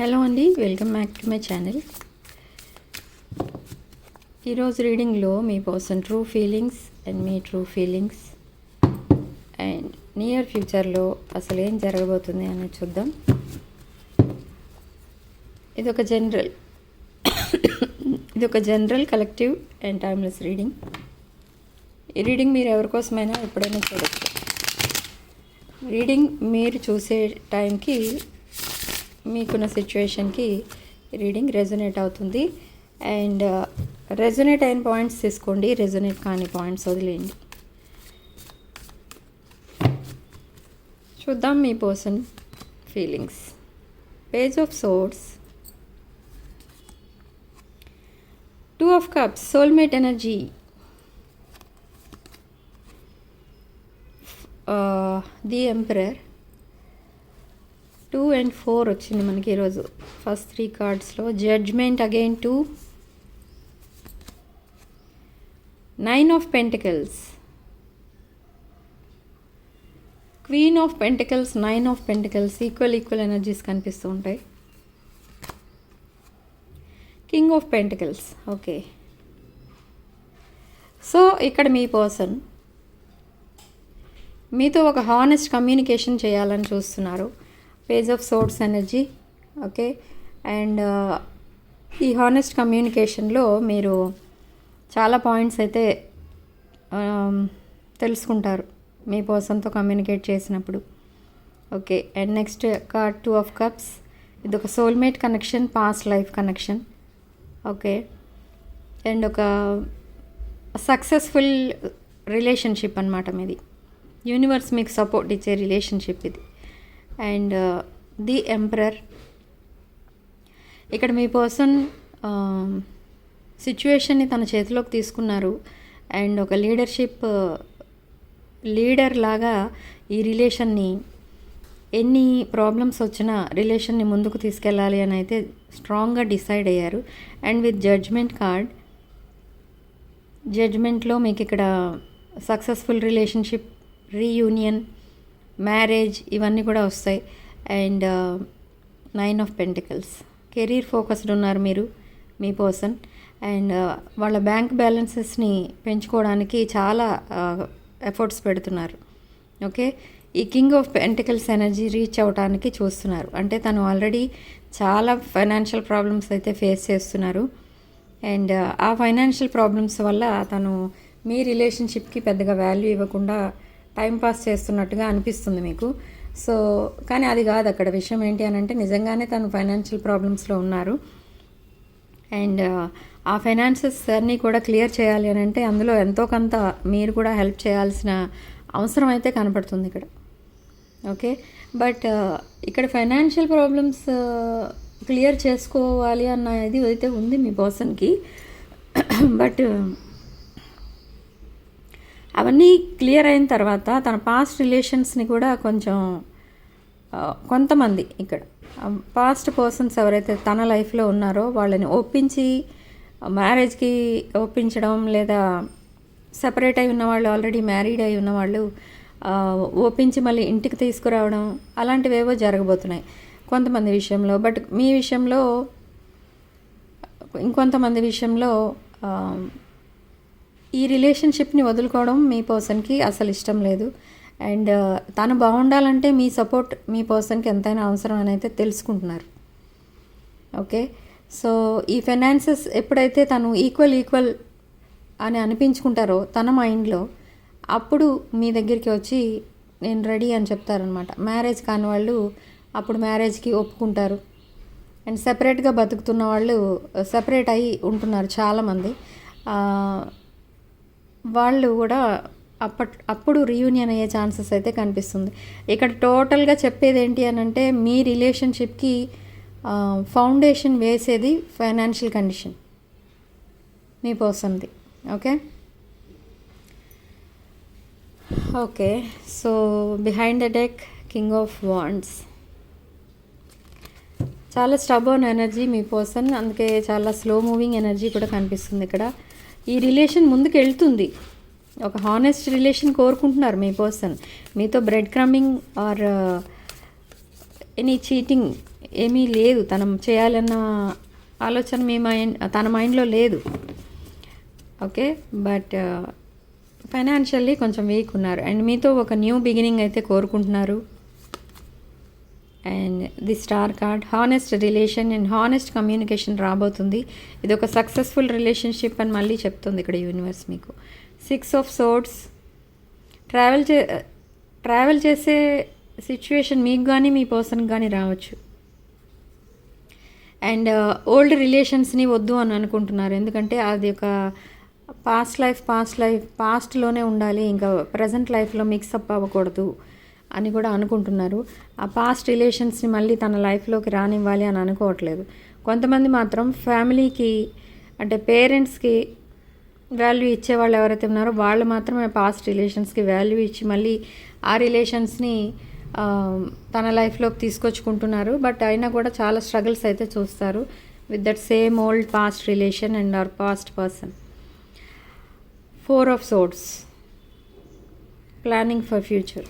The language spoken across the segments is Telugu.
హలో అండి welcome back to my channel. ఈరోజు రీడింగ్లో మీ పర్సన్ ట్రూ ఫీలింగ్స్ అండ్ మీ ట్రూ ఫీలింగ్స్ అండ్ నియర్ ఫ్యూచర్లో అసలు ఏం జరగబోతుంది అని చూద్దాం. ఇది ఒక జనరల్ ఇది ఒక general collective and timeless reading. ఈ రీడింగ్ మీరు ఎవరి కోసమైనా ఎప్పుడైనా చూడవచ్చు రీడింగ్ మీరు చూసే టైంకి మీకున్న సిచ్యువేషన్కి రీడింగ్ రెజొనేట్ అవుతుంది. అండ్ uh, రెజొనేట్ అయిన పాయింట్స్ తీసుకోండి. రెజొనేట్ కాని పాయింట్స్ వదిలేయండి. చూద్దాం మీ person feelings. Page of swords two of cups. Soulmate energy. Uh, the emperor. Two and four వచ్చింది మనకి ఈరోజు. First three కార్డ్స్లో judgement again two nine of pentacles queen of pentacles nine of pentacles equal equal energies కనిపిస్తూ ఉంటాయి. King of pentacles okay so ఇక్కడ మీ పర్సన్ మీతో ఒక హానెస్ట్ కమ్యూనికేషన్ చేయాలని చూస్తున్నారు. Page of swords energy okay and ఈ హానెస్ట్ కమ్యూనికేషన్లో మీరు చాలా పాయింట్స్ అయితే um, తెలుసుకుంటారు మీ పర్సన్తో కమ్యూనికేట్ చేసినప్పుడు okay and next card two of cups ఇది ఒక soulmate connection past life connection okay and ఒక సక్సెస్ఫుల్ రిలేషన్షిప్ అనమాట మీది. యూనివర్స్ మీకు సపోర్ట్ ఇచ్చే రిలేషన్షిప్ ఇది. And uh, the emperor. ఇక్కడ మీ పర్సన్ um, సిచ్యువేషన్ని తన చేతిలోకి తీసుకున్నారు. అండ్ ఒక లీడర్షిప్ uh, లీడర్ లాగా ఈ రిలేషన్ని ఎన్ని ప్రాబ్లమ్స్ వచ్చినా రిలేషన్ని ముందుకు తీసుకెళ్ళాలి అని అయితే స్ట్రాంగ్గా డిసైడ్ అయ్యారు. అండ్ విత్ జడ్జ్మెంట్ కార్డ్ జడ్జ్మెంట్లో మీకు ఇక్కడ సక్సెస్ఫుల్ రిలేషన్షిప్ రీయూనియన్ మ్యారేజ్ ఇవన్నీ కూడా వస్తాయి. And nine of pentacles career focused ఉన్నారు మీరు మీ పర్సన్ అండ్ uh, వాళ్ళ బ్యాంక్ బ్యాలెన్సెస్ని పెంచుకోవడానికి చాలా uh, ఎఫర్ట్స్ పెడుతున్నారు. ఓకే ఈ king of pentacles energy reach అవ్వడానికి చూస్తున్నారు. అంటే తను ఆల్రెడీ చాలా ఫైనాన్షియల్ ప్రాబ్లమ్స్ అయితే ఫేస్ చేస్తున్నారు. అండ్ uh, ఆ ఫైనాన్షియల్ ప్రాబ్లమ్స్ వల్ల తను మీ రిలేషన్షిప్కి పెద్దగా వాల్యూ ఇవ్వకుండా టైంపాస్ చేస్తున్నట్టుగా అనిపిస్తుంది మీకు. సో కానీ అది కాదు అక్కడ విషయం ఏంటి అని అంటే నిజంగానే తను ఫైనాన్షియల్ ప్రాబ్లమ్స్లో ఉన్నారు. అండ్ ఆ ఫైనాన్సెస్ అన్నీ కూడా క్లియర్ చేయాలి అని అంటే అందులో ఎంతో కొంత మీరు కూడా హెల్ప్ చేయాల్సిన అవసరం అయితే కనపడుతుంది ఇక్కడ. ఓకే? బట్ ఇక్కడ ఫైనాన్షియల్ ప్రాబ్లమ్స్ క్లియర్ చేసుకోవాలి అన్న ఇది అయితే ఉంది మీ పర్సన్కి. బట్ అవన్నీ క్లియర్ అయిన తర్వాత తన పాస్ట్ రిలేషన్స్ని కూడా కొంచెం కొంతమంది ఇక్కడ పాస్ట్ పర్సన్స్ ఎవరైతే తన లైఫ్లో ఉన్నారో వాళ్ళని ఒప్పించి మ్యారేజ్కి ఒప్పించడం లేదా సపరేట్ అయి ఉన్నవాళ్ళు ఆల్రెడీ మ్యారీడ్ అయి ఉన్నవాళ్ళు ఒప్పించి మళ్ళీ ఇంటికి తీసుకురావడం అలాంటివేవో జరగబోతున్నాయి కొంతమంది విషయంలో. బట్ మీ విషయంలో ఇంకొంతమంది విషయంలో ఈ రిలేషన్షిప్ని వదులుకోవడం మీ పర్సన్కి అసలు ఇష్టం లేదు. అండ్ తను బాగుండాలంటే మీ సపోర్ట్ మీ పర్సన్కి ఎంతైనా అవసరం అని అయితే తెలుసుకుంటున్నారు. ఓకే? సో ఈ ఫైనాన్సెస్ ఎప్పుడైతే తను ఈక్వల్ ఈక్వల్ అని అనిపించుకుంటారో తన మైండ్లో అప్పుడు మీ దగ్గరికి వచ్చి నేను రెడీ అని చెప్తారనమాట మ్యారేజ్ కాని వాళ్ళు అప్పుడు మ్యారేజ్కి ఒప్పుకుంటారు. అండ్ సెపరేట్గా బతుకుతున్న వాళ్ళు సెపరేట్ అయి ఉంటున్నారు చాలామంది. వాళ్ళు కూడా అప్పట్ అప్పుడు రీయూనియన్ అయ్యే ఛాన్సెస్ అయితే కనిపిస్తుంది. ఇక్కడ టోటల్గా చెప్పేది ఏంటి అని అంటే మీ రిలేషన్షిప్కి ఫౌండేషన్ వేసేది ఫైనాన్షియల్ కండిషన్. మీ పర్సన్ది. Okay? Okay. So behind the deck king of wands చాలా స్టబోన్ ఎనర్జీ మీ పర్సన్ అందుకే చాలా స్లో మూవింగ్ ఎనర్జీ కూడా కనిపిస్తుంది ఇక్కడ. ఈ రిలేషన్ ముందుకు వెళ్తుంది ఒక హానెస్ట్ రిలేషన్ కోరుకుంటున్నారు మీ పర్సన్ మీతో breadcrumbing or any cheating ఏమీ లేదు. తనం చేయాలన్న ఆలోచన మీ మైండ్ తన మైండ్లో లేదు. ఓకే? బట్ ఫైనాన్షియల్లీ uh, కొంచెం వీక్ ఉన్నారు. అండ్ మీతో ఒక న్యూ బిగినింగ్ అయితే కోరుకుంటున్నారు. And the star card honest relation and honest communication రాబోతుంది. ఇది ఒక సక్సెస్ఫుల్ రిలేషన్షిప్ అని మళ్ళీ చెప్తుంది ఇక్కడ యూనివర్స్ మీకు. సిక్స్ ఆఫ్ సోర్ట్స్ ట్రావెల్ చే ట్రావెల్ చేసే సిచ్యువేషన్ మీకు కానీ మీ పర్సన్కి కానీ రావచ్చు. అండ్ ఓల్డ్ రిలేషన్స్ని వద్దు అని అనుకుంటున్నారు. ఎందుకంటే అది ఒక పాస్ట్ లైఫ్ పాస్ట్ లైఫ్ పాస్ట్లోనే ఉండాలి. ఇంకా ప్రజెంట్ లైఫ్లో మిక్సప్ అవ్వకూడదు. అని కూడా అనుకుంటున్నారు. ఆ పాస్ట్ రిలేషన్స్ని మళ్ళీ తన లైఫ్లోకి రానివ్వాలి అని అనుకోవట్లేదు. కొంతమంది మాత్రం ఫ్యామిలీకి అంటే పేరెంట్స్కి వాల్యూ ఇచ్చేవాళ్ళు ఎవరైతే ఉన్నారో వాళ్ళు మాత్రమే పాస్ట్ రిలేషన్స్కి వాల్యూ ఇచ్చి మళ్ళీ ఆ రిలేషన్స్ని తన లైఫ్లోకి తీసుకొచ్చుకుంటున్నారు. బట్ అయినా కూడా చాలా స్ట్రగుల్స్ అయితే చూస్తారు with that same old past relation and our past person four of swords planning for future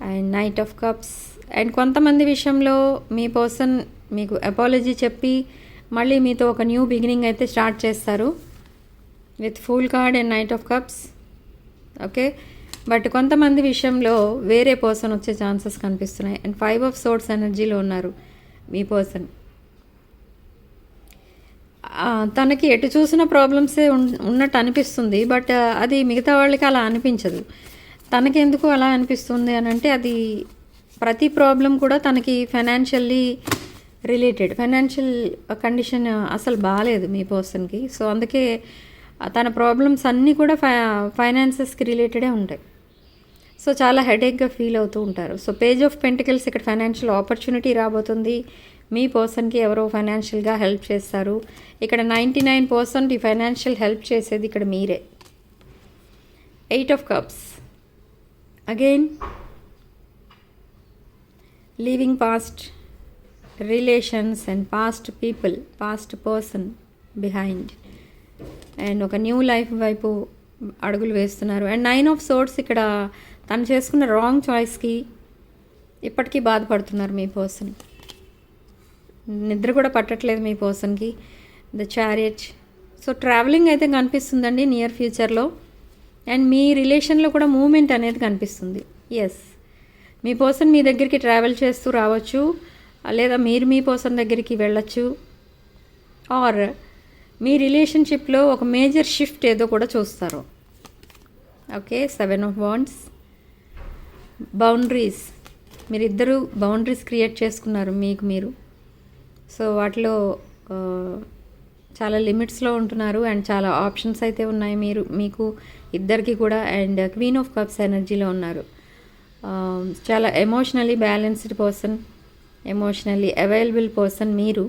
and knight of cups. And కొంతమంది విషయంలో మీ పర్సన్ మీకు అపాలజీ చెప్పి మళ్ళీ మీతో ఒక న్యూ బిగినింగ్ అయితే స్టార్ట్ చేస్తారు. With full card and knight of cups. Okay? But కొంతమంది విషయంలో వేరే పర్సన్ వచ్చే ఛాన్సెస్ కనిపిస్తున్నాయి. అండ్ ఫైవ్ ఆఫ్ సోర్ట్స్ ఎనర్జీలో ఉన్నారు మీ పర్సన్. తనకి ఎటు చూసిన ప్రాబ్లమ్సే ఉన్నట్టు అనిపిస్తుంది. బట్ అది మిగతా వాళ్ళకి అలా అనిపించదు. తనకెందుకు అలా అనిపిస్తుంది అని అంటే అది ప్రతి ప్రాబ్లం కూడా తనకి ఫైనాన్షియల్లీ రిలేటెడ్ ఫైనాన్షియల్ కండిషన్ అసలు బాగాలేదు మీ పర్సన్కి సో అందుకే తన ప్రాబ్లమ్స్ అన్నీ కూడా ఫై ఫైనాన్సెస్కి రిలేటెడే ఉంటాయి. సో చాలా హెడేక్గా ఫీల్ అవుతూ ఉంటారు. సో పేజ్ ఆఫ్ పెంటికల్స్ ఇక్కడ ఫైనాన్షియల్ ఆపర్చునిటీ రాబోతుంది. మీ పర్సన్కి ఎవరో ఫైనాన్షియల్గా హెల్ప్ చేస్తారు. ఇక్కడ నైంటీ నైన్ పర్సెంట్ ఈ ఫైనాన్షియల్ హెల్ప్ చేసేది ఇక్కడ మీరే. Eight of cups again leaving past relations and past people past person behind and ఒక న్యూ లైఫ్ వైపు అడుగులు వేస్తున్నారు. అండ్ నైన్ ఆఫ్ సోర్ట్స్ ఇక్కడ తను చేసుకున్న రాంగ్ చాయిస్కి ఇప్పటికీ బాధపడుతున్నారు మీ పర్సన్ నిద్ర కూడా పట్టట్లేదు మీ పర్సన్కి ద చారియట్ సో ట్రావెలింగ్ అయితే కనిపిస్తుందండి నియర్ ఫ్యూచర్లో అండ్ మీ రిలేషన్లో కూడా మూమెంట్ అనేది కనిపిస్తుంది. ఎస్ మీ పర్సన్ మీ దగ్గరికి ట్రావెల్ చేస్తూ రావచ్చు. లేదా మీరు మీ పర్సన్ దగ్గరికి వెళ్ళచ్చు. ఆర్ మీ రిలేషన్షిప్లో ఒక మేజర్ షిఫ్ట్ ఏదో కూడా చూస్తారు. Okay seven of wands boundaries మీరిద్దరూ బౌండరీస్ క్రియేట్ చేసుకున్నారు మీకు మీరు. సో వాటిలో uh, చాలా లిమిట్స్లో ఉంటున్నారు అండ్ చాలా ఆప్షన్స్ అయితే ఉన్నాయి మీరు మీకు ఇద్దరికి కూడా అండ్ క్వీన్ ఆఫ్ కప్స్ ఎనర్జీలో ఉన్నారు. చాలా emotionally balanced person emotionally available person మీరు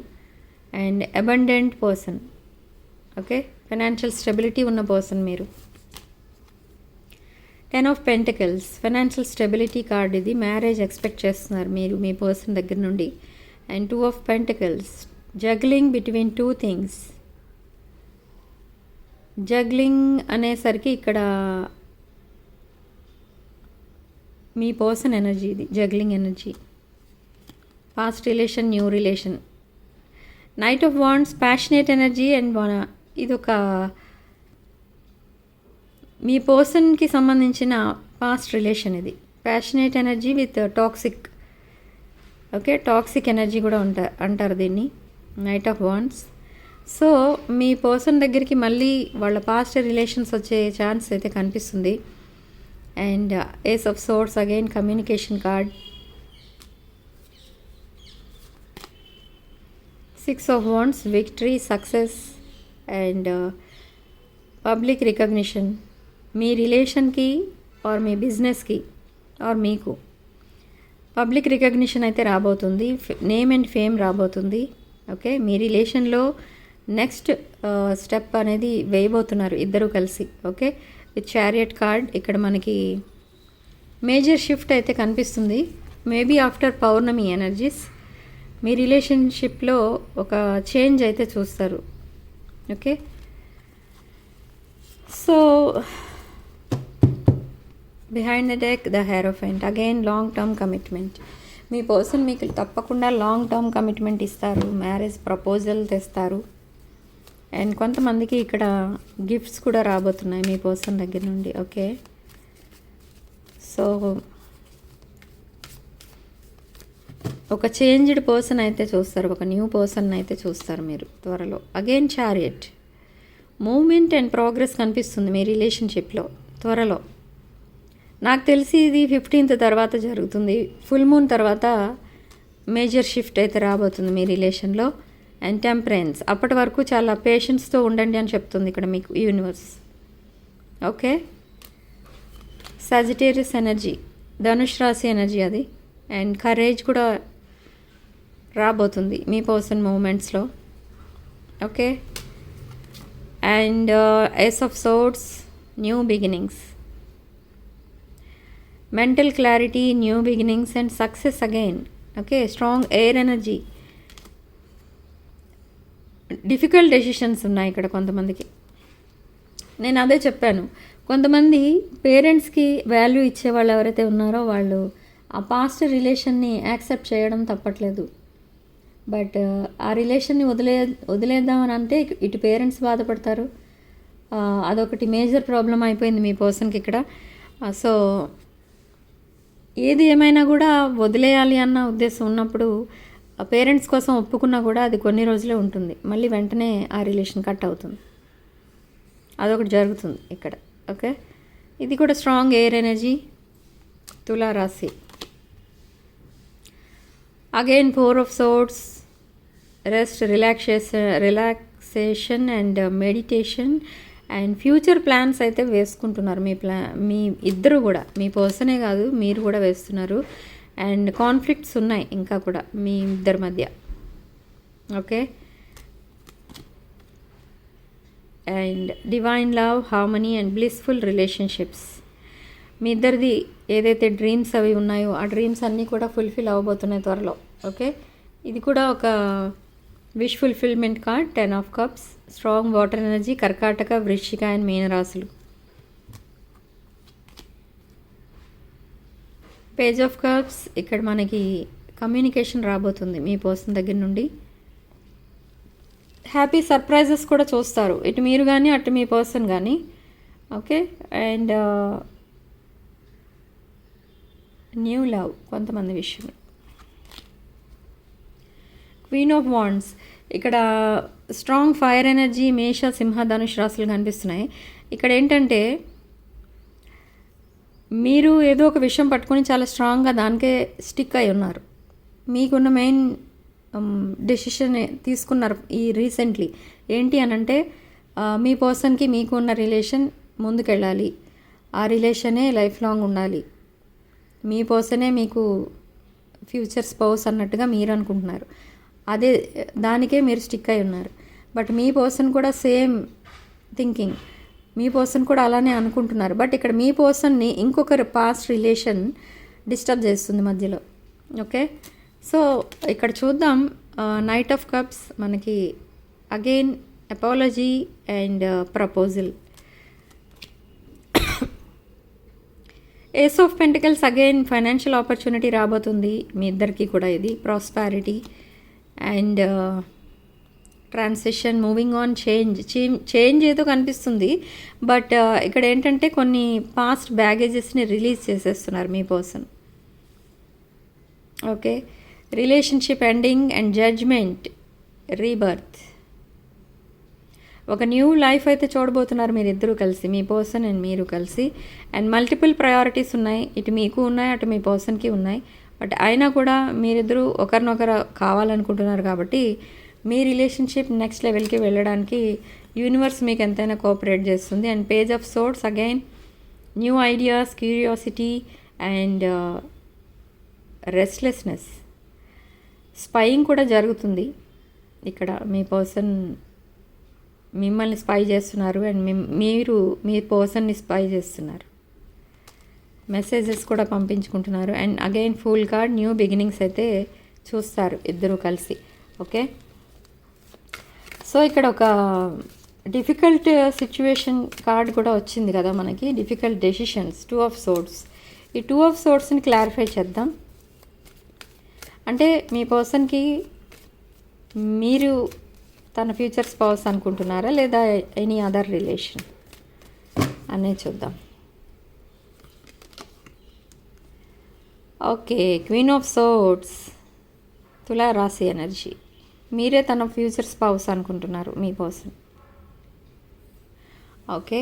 and abundant person okay? Financial stability ఉన్న పర్సన్ మీరు. Ten of pentacles financial stability card ఇది మ్యారేజ్ ఎక్స్పెక్ట్ చేస్తున్నారు మీరు మీ పర్సన్ దగ్గర నుండి. And two of pentacles juggling between two things juggling అనేసరికి ఇక్కడ మీ పర్సన్ ఎనర్జీ ఇది juggling energy. Past relation new relation. Knight of wands passionate energy and ఇది ఒక మీ పర్సన్కి సంబంధించిన పాస్ట్ రిలేషన్ ఇది. Passionate energy with toxic. Okay toxic energy కూడా ఉంటా అంటారు దీన్ని. నైట్ ఆఫ్ వాన్స్ సో మీ పర్సన్ దగ్గరికి మళ్ళీ వాళ్ళ పాస్ట్ రిలేషన్స్ వచ్చే ఛాన్స్ అయితే కనిపిస్తుంది. And ace of swords again communication card six of wands victory success and public recognition మీ రిలేషన్కి ఆర్ మీ బిజినెస్కి ఆర్ మీకు పబ్లిక్ రికగ్నిషన్ అయితే రాబోతుంది. నేమ్ అండ్ ఫేమ్ రాబోతుంది. ఓకే మీ రిలేషన్లో నెక్స్ట్ స్టెప్ అనేది వేయబోతున్నారు ఇద్దరు కలిసి ఓకే? విత్ చారియట్ కార్డ్ ఇక్కడ మనకి మేజర్ షిఫ్ట్ అయితే కనిపిస్తుంది. మేబీ ఆఫ్టర్ పౌర్ణమి ఎనర్జీస్. మీ రిలేషన్షిప్లో ఒక చేంజ్ అయితే చూస్తారు okay? So behind the deck the hierophant again long term commitment me person మీకు తప్పకుండా లాంగ్ టర్మ్ కమిట్మెంట్ ఇస్తారు. మ్యారేజ్ ప్రపోజల్ తెస్తారు. అండ్ కొంతమందికి ఇక్కడ గిఫ్ట్స్ కూడా రాబోతున్నాయి మీ పర్సన్ దగ్గర నుండి ఓకే సో ఒక చేంజ్డ్ పర్సన్ అయితే చూస్తారు ఒక న్యూ పర్సన్ అయితే చూస్తారు మీరు త్వరలో. Again chariot moment and progress కనిపిస్తుంది మీ రిలేషన్షిప్లో త్వరలో. నాకు తెలిసి ఇది ఫిఫ్టీన్త్ తర్వాత జరుగుతుంది. ఫుల్ మూన్ తర్వాత మేజర్ షిఫ్ట్ అయితే రాబోతుంది మీ రిలేషన్లో అండ్ టెంపరెన్స్ అప్పటి వరకు చాలా పేషెన్స్తో ఉండండి అని చెప్తుంది ఇక్కడ మీకు యూనివర్స్ ఓకే సజిటేరియస్ ఎనర్జీ ధనుష్ రాశి ఎనర్జీ అది. అండ్ కరేజ్ కూడా రాబోతుంది మీ person మూమెంట్స్లో okay and ace of swords new beginnings mental clarity new beginnings and success again okay strong air energy difficult decisions ఉన్నాయి ఇక్కడ కొంతమందికి. నేను అదే చెప్పాను. కొంతమంది పేరెంట్స్కి వాల్యూ ఇచ్చే వాళ్ళు ఎవరైతే ఉన్నారో వాళ్ళు ఆ పాస్ట్ రిలేషన్ని యాక్సెప్ట్ చేయడం తప్పట్లేదు. బట్ ఆ రిలేషన్ని వదిలే వదిలేద్దామని అంటే ఇటు పేరెంట్స్ బాధపడతారు. అదొకటి మేజర్ ప్రాబ్లం అయిపోయింది మీ పర్సన్కి ఇక్కడ. సో ఏది ఏమైనా కూడా వదిలేయాలి అన్న ఉద్దేశం ఉన్నప్పుడు పేరెంట్స్ కోసం ఒప్పుకున్నా కూడా అది కొన్ని రోజులే ఉంటుంది. మళ్ళీ వెంటనే ఆ రిలేషన్ కట్ అవుతుంది. అదొకటి జరుగుతుంది ఇక్కడ. ఓకే? ఇది కూడా స్ట్రాంగ్ ఎయిర్ ఎనర్జీ తులారాశి. Again four of swords rest relaxation relaxation and meditation and future plans అయితే వేసుకుంటున్నారు. మీ ప్లా మీ ఇద్దరు కూడా. మీ పర్సనే కాదు మీరు కూడా వేస్తున్నారు. అండ్ కాన్ఫ్లిక్ట్స్ ఉన్నాయి ఇంకా కూడా మీ ఇద్దరి మధ్య. Okay? And divine love harmony and blissful relationships. మీ ఇద్దరిది ఏదైతే డ్రీమ్స్ అవి ఉన్నాయో ఆ డ్రీమ్స్ అన్నీ కూడా ఫుల్ఫిల్ అవ్వబోతున్నాయి త్వరలో. ఓకే? ఇది కూడా ఒక wish fulfilment card ten of cups strong water energy కర్కాటక వృశ్చిక అండ్ మీనరాశులు. పేజ్ ఆఫ్ కప్స్ ఇక్కడ మనకి కమ్యూనికేషన్ రాబోతుంది మీ పర్సన్ దగ్గర నుండి. హ్యాపీ సర్ప్రైజెస్ కూడా చూస్తారు. ఇటు మీరు కానీ అటు మీ పర్సన్ కానీ ఓకే? అండ్ న్యూ లవ్ కొంతమంది విషయంలో. Queen of wands. ఇక్కడ స్ట్రాంగ్ ఫైర్ ఎనర్జీ మేష సింహ ధనుష్ రాసులు కనిపిస్తున్నాయి. ఇక్కడ ఏంటంటే మీరు ఏదో ఒక విషయం పట్టుకొని చాలా స్ట్రాంగ్గా దానికే స్టిక్ అయి ఉన్నారు. మీకున్న మెయిన్ డెసిషన్ తీసుకున్నారు ఈ రీసెంట్లీ. ఏంటి అని అంటే మీ పర్సన్కి మీకు ఉన్న రిలేషన్ ముందుకెళ్ళాలి. ఆ రిలేషనే లైఫ్ లాంగ్ ఉండాలి. మీ పర్సనే మీకు ఫ్యూచర్ స్పౌస్ అన్నట్టుగా మీరు అనుకుంటున్నారు. అదే దానికే మీరు స్టిక్ అయి ఉన్నారు. బట్ మీ పర్సన్ కూడా సేమ్ థింకింగ్. మీ పర్సన్ కూడా అలానే అనుకుంటున్నారు. బట్ ఇక్కడ మీ పర్సన్ని ఇంకొకరు పాస్ట్ రిలేషన్ డిస్టర్బ్ చేస్తుంది మధ్యలో. ఓకే? సో ఇక్కడ చూద్దాం. నైట్ ఆఫ్ కప్స్ మనకి again apology and proposal. Ace of pentacles again financial opportunity రాబోతుంది. మీ ఇద్దరికి కూడా ఇది. Prosperity and transition moving on change change ఏదో కనిపిస్తుంది. బట్ ఇక్కడ ఏంటంటే కొన్ని పాస్ట్ బ్యాగేజెస్ని రిలీజ్ చేసేస్తున్నారు మీ person. Okay. Relationship ending and judgement rebirth. ఒక న్యూ లైఫ్ అయితే చూడబోతున్నారు మీరు కలిసి మీ పర్సన్ అండ్ మీరు కలిసి. అండ్ మల్టిపుల్ ప్రయారిటీస్ ఉన్నాయి. ఇటు మీకు ఉన్నాయి అటు మీ పర్సన్కి ఉన్నాయి. బట్ అయినా కూడా మీరిద్దరూ ఒకరినొకరు కావాలనుకుంటున్నారు కాబట్టి మీ రిలేషన్షిప్ నెక్స్ట్ లెవెల్కి వెళ్ళడానికి యూనివర్స్ మీకు ఎంతైనా కోఆపరేట్ చేస్తుంది. And page of swords again new ideas curiosity and restlessness. Spying కూడా జరుగుతుంది. ఇక్కడ మీ పర్సన్ మిమ్మల్ని స్పై చేస్తున్నారు అండ్ మిమ్- మీరు మీ పర్సన్ని స్పై చేస్తున్నారు. మెసేజెస్ కూడా పంపించుకుంటున్నారు. And again fool card new beginnings అయితే చూస్తారు ఇద్దరు కలిసి. ఓకే? సో ఇక్కడ ఒక డిఫికల్ట్ సిచ్యువేషన్ కార్డ్ కూడా వచ్చింది కదా మనకి. Difficult decisions two of swords ఈ టూ ఆఫ్ సోర్ట్స్ని క్లారిఫై చేద్దాం. అంటే మీ పర్సన్కి మీరు తన ఫ్యూచర్ స్పౌస్ అనుకుంటున్నారా లేదా ఎనీ అదర్ రిలేషన్ అనే చూద్దాం. ఓకే క్వీన్ ఆఫ్ సోట్స్ తులారాశి ఎనర్జీ మీరే తన ఫ్యూచర్ స్పౌస్ అనుకుంటున్నారు మీ పర్సన్ ఓకే